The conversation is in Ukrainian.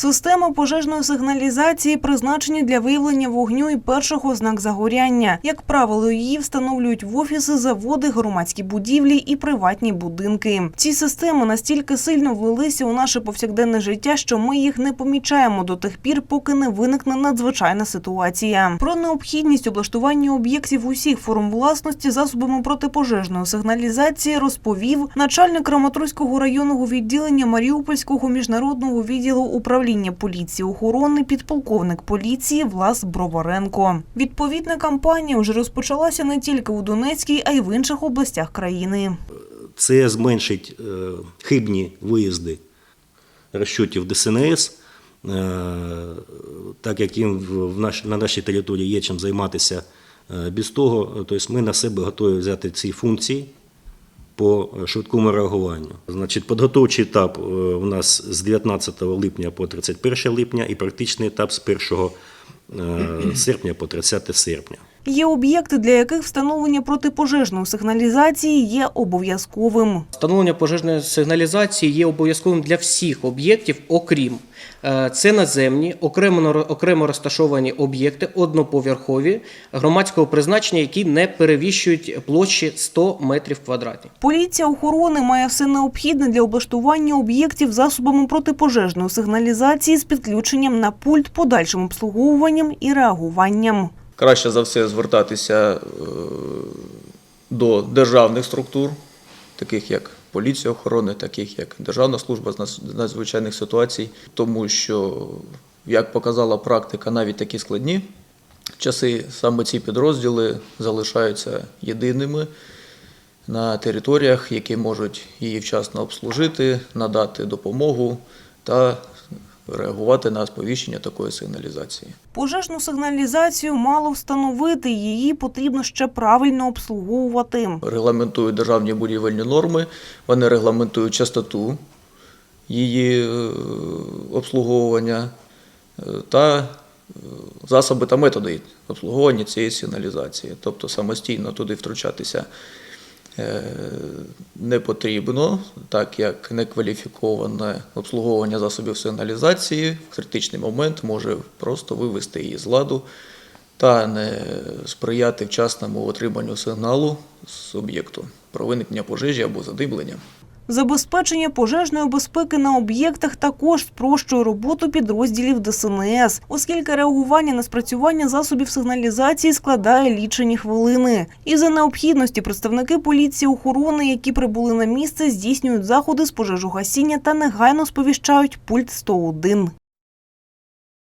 Система пожежної сигналізації призначені для виявлення вогню і перших ознак загоряння. Як правило, її встановлюють в офіси, заводи, громадські будівлі і приватні будинки. Ці системи настільки сильно ввелися у наше повсякденне життя, що ми їх не помічаємо до тих пір, поки не виникне надзвичайна ситуація. Про необхідність облаштування об'єктів усіх форм власності засобами протипожежної сигналізації розповів начальник Краматорського районного відділення Маріупольського міжнародного відділу управління поліції охорони підполковник поліції Влас Броваренко. Відповідна кампанія вже розпочалася не тільки у Донецькій, а й в інших областях країни. Це зменшить е, хибні виїзди розчутів ДСНС, е, так як їм на нашій території є чим займатися е, без того, тобто ми на себе готові взяти ці функції по швидкому реагуванню. Значить, підготовчий етап е, у нас з 19 липня по 31 липня і практичний етап з 1 е, серпня по 30 серпня. Є об'єкти, для яких встановлення протипожежної сигналізації є обов'язковим. Встановлення пожежної сигналізації є обов'язковим для всіх об'єктів, окрім е, це наземні, окремо окремо розташовані об'єкти, одноповерхові громадського призначення, які не перевищують площі 100 метрів квадратних. Поліція охорони має все необхідне для облаштування об'єктів засобами протипожежної сигналізації з підключенням на пульт, подальшим обслуговуванням і реагуванням. Краще за все звертатися е, до державних структур, таких як поліція охорони, таких як Державна служба з надзвичайних ситуацій, тому що, як показала практика, навіть такі складні часи саме ці підрозділи залишаються єдиними на територіях, які можуть її вчасно обслужити, надати допомогу та реагувати на сповіщення такої сигналізації. Пожежну сигналізацію мало встановити, її потрібно ще правильно обслуговувати. регламентують державні будівельні норми, вони регламентують частоту її е, обслуговування е, та е, засоби та методи обслуговування цієї сигналізації. Тобто самостійно туди втручатися не потрібно, так як некваліфіковане обслуговування засобів сигналізації в критичний момент може просто вивести її з ладу та не сприяти вчасному отриманню сигналу з об'єкту про виникнення пожежі або задимлення. Забезпечення пожежної безпеки на об'єктах також спрощує роботу підрозділів ДСНС, оскільки реагування на спрацювання засобів сигналізації складає лічені хвилини. І за необхідності представники поліції охорони, які прибули на місце, здійснюють заходи з пожежогасіння та негайно сповіщають пульт 101.